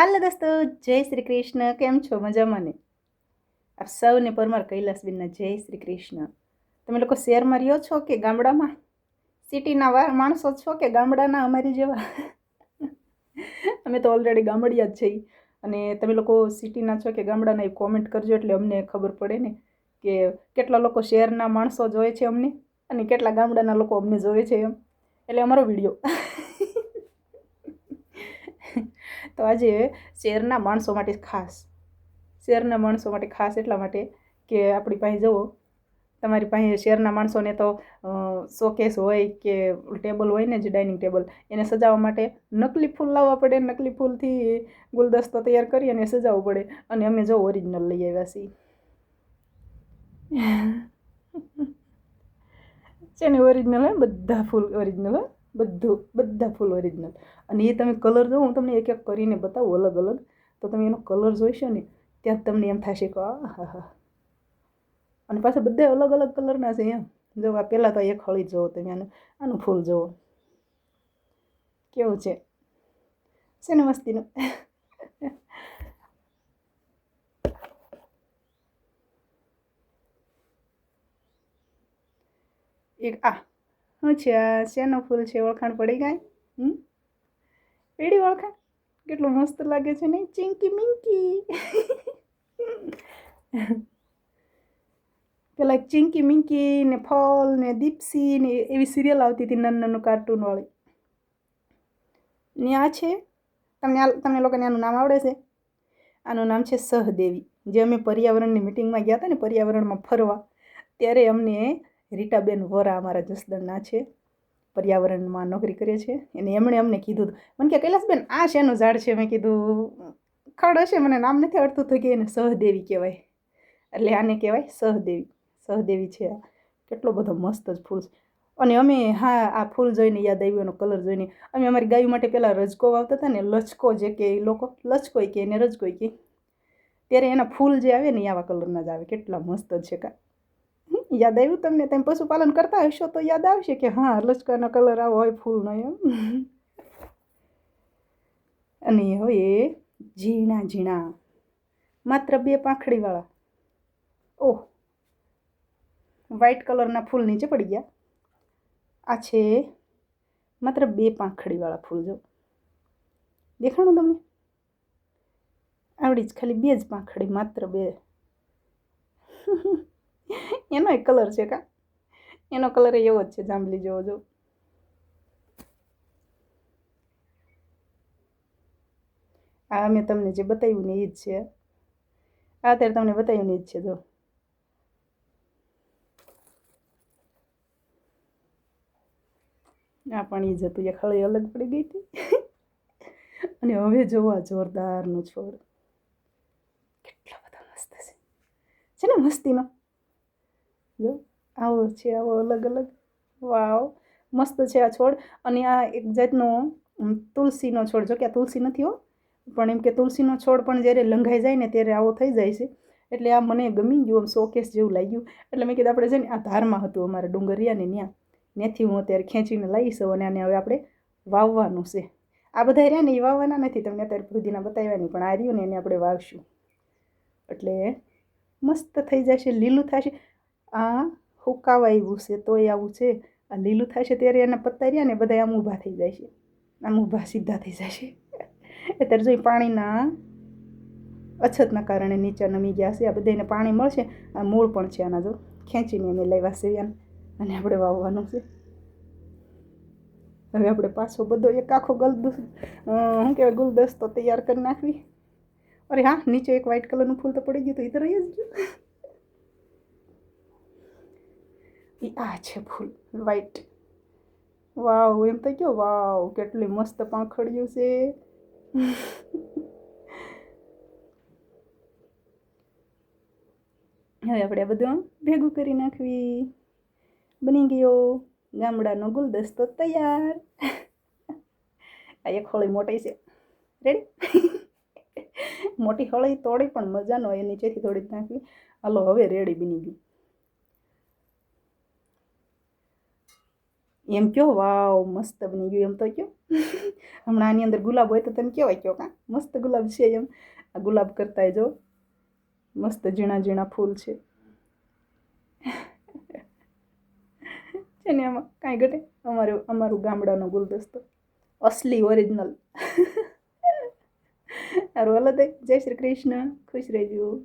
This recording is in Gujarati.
હાલો દોસ્તો, જય શ્રી કૃષ્ણ. કેમ છો? મજામાં ને? આપ સૌને પરમાર કૈલાસબેનના જય શ્રી કૃષ્ણ. તમે લોકો શહેરમાં રહ્યો છો કે ગામડામાં? સિટીના માણસો છો કે ગામડાના અમારી જેવા? અમે તો ઓલરેડી ગામડિયા જ છીએ. અને તમે લોકો સિટીના છો કે ગામડાના એ કોમેન્ટ કરજો એટલે અમને ખબર પડે ને કે કેટલા લોકો શહેરના માણસો જોવે છે અમને અને કેટલા ગામડાના લોકો અમને જોવે છે એમ. એટલે અમારો વીડિયો. તો આજે શહેરના માણસો માટે ખાસ શહેરના માણસો માટે ખાસ એટલા માટે કે આપણી પાસે જવો તમારી પાસે શહેરના માણસોને તો શોકેસ હોય કે ટેબલ હોય ને જે ડાઇનિંગ ટેબલ એને સજાવવા માટે નકલી ફૂલ લાવવા પડે, નકલી ફૂલથી ગુલદસ્તો તૈયાર કરી અને સજાવવું પડે. અને અમે જો ઓરિજિનલ લઈ આવ્યા છીએ. છે ને ઓરિજિનલ બધા ફૂલ ઓરિજિનલ બધું, બધા ફૂલ ઓરિજિનલ અને એ તમે કલર જો હું તમને એક એક કરીને બતાવું અલગ અલગ તો તમે એનો કલર જોઈશો ને, ત્યાં તમને એમ થશે કે હા હા અને પાછા બધા અલગ અલગ કલરના છે એમ. જો આ પહેલાં તો એક હળી જુઓ તમે આનું આનું ફૂલ જુઓ કેવું છે? છે ને મસ્તીનું? એક આ. શું છે? આ શેનું ફૂલ છે? ઓળખાણ પડી ગઈ? હમ? પેઢી ઓળખાણ? કેટલું મસ્ત લાગે છે ને? ચિંકી મિંકી. પેલા ચિંકી મિંકી ને ફોલ ને દીપસી ને એવી સિરિયલ આવતી હતી નાનું નાનું કાર્ટૂનવાળી ને આ છે? તમને આ, તમને લોકોને આનું નામ આવડે છે? આનું નામ છે સહદેવી. જે અમે પર્યાવરણની મિટિંગમાં ગયા હતા ને, પર્યાવરણમાં ફરવા. ત્યારે અમને રીટાબેન વરા અમારા જસદણના છે, પર્યાવરણમાં નોકરી કરે છે. અને એમણે અમને કીધું મને કે કૈલાસબેન, આ શેનું ઝાડ છે? મેં કીધું, ખડ હશે, મને નામ નથી અડતું થઈ કે એને સહદેવી કહેવાય. એટલે આને કહેવાય સહદેવી. સહદેવી છે આ. કેટલો બધો મસ્ત જ ફૂલ છે. અને અમે હા, આ ફૂલ જોઈને યાદ આવ્યું, એનો કલર જોઈને. અમે અમારી ગાયું માટે પહેલાં રજકો વાવતા હતા ને, લચકો જે કે એ લોકો લચકોય કે, એને રજકોય કે. ત્યારે એના ફૂલ જે આવે ને એ આવા કલરના જ આવે. કેટલા મસ્ત છે કા. યાદ આવ્યું તમને? તમે પશુપાલન કરતા હશો તો યાદ આવશે કે હા લશ્કરનો કલર આવો હોય, ફૂલનો એમ. અને હોય ઝીણા ઝીણા, માત્ર બે પાંખડીવાળા. ઓહ વ્હાઈટ કલરના ફૂલ નીચે પડી ગયા. આ છે માત્ર બે પાંખડીવાળા ફૂલ, જો. દેખાણું તમને? આવડી જ, ખાલી બે જ પાંખડી, માત્ર બે. એનો એક કલર છે કા? એનો કલર એવો જ છે, જાંબલી જેવો, જો. આ મેં તમને જે બતાવ્યું ને એ જ છે. આ અત્યારે તમને બતાવ્યું ને એ જ છે, જો. આ પણ એ જ હતું એ ખળી અલગ પડી ગઈ હતી. અને હવે જોવા જોરદારનું છોડ. કેટલા બધા મસ્ત છે. છે ને મસ્તીનો? જો, આવો છે, આવો અલગ અલગ. વાવ, મસ્ત છે આ છોડ. અને આ એક જાતનો તુલસીનો છોડ. જો કે આ તુલસી નથી હો, પણ એમ કે તુલસીનો છોડ પણ જ્યારે લંઘાઈ જાય ને ત્યારે આવો થઈ જાય છે. એટલે આ મને ગમી ગયું, આમ શોકેસ જેવું લાગ્યું. એટલે મેં કીધું આપણે છે ને આ ધારમાં હતું અમારે ડુંગરિયાને ત્યાં. ત્યાંથી હું અત્યારે ખેંચીને લાવીશ અને આને હવે આપણે વાવવાનું છે. આ બધા રહ્યા ને એ વાવવાના નથી, તમને અત્યારે સુધીના બતાવ્યા નહીં પણ આ રહ્યું ને એને આપણે વાવશું. એટલે મસ્ત થઈ જશે, લીલું થશે. આ હુકાવા આવ્યું છે, તોય આવું છે. આ લીલું થાય છે ત્યારે એના પત્તા રહ્યા ને બધા આમ ઊભા થઈ જાય છે. આમ ઊભા સીધા થઈ જાય છે. અત્યારે જો પાણીના અછતના કારણે નીચે નમી ગયા છે, આ બધાને પાણી મળશે. આ મૂળ પણ છે આના જો. ખેંચીને એને લેવા છે અને આપણે વાવવાનું છે. હવે આપણે પાછો બધો એક આખો ગલદ શું કહેવાય, ગુલદસ્તો તૈયાર કરી નાખવી. અરે હા, નીચે એક વ્હાઈટ કલરનું ફૂલ તો પડી ગયું તો એ તો રહી જ ગયું. એ આ છે ફૂલ, વ્હાઈટ. વાવ, એમ તો કહો વાવ, કેટલી મસ્ત પાંખડિયું છે. હવે આપણે આ બધું ભેગું કરી નાખવી. બની ગયો ગામડાનો ગુલદસ્તો તૈયાર. આ એક હોળી મોટી છે. રેડી મોટી હળી તોડી પણ મજાનો એ નીચેથી થોડી નાખવી. હાલો, હવે રેડી બની ગઈ. એમ કહો વાવ, મસ્ત બની ગયું. એમ તો કહો હમણાં આની અંદર ગુલાબ હોય તો તમે કેવાય કહો કાં? મસ્ત ગુલાબ છે એમ. આ ગુલાબ કરતાંય જો. મસ્ત ઝીણા ઝીણા ફૂલ છે. છે ને આમાં? કાંઈ ઘટે? અમારું અમારું ગામડાનો ગુલદસ્તો. અસલી ઓરિજિનલ સારું, હાલો જય શ્રી કૃષ્ણ. ખુશ રહેજો.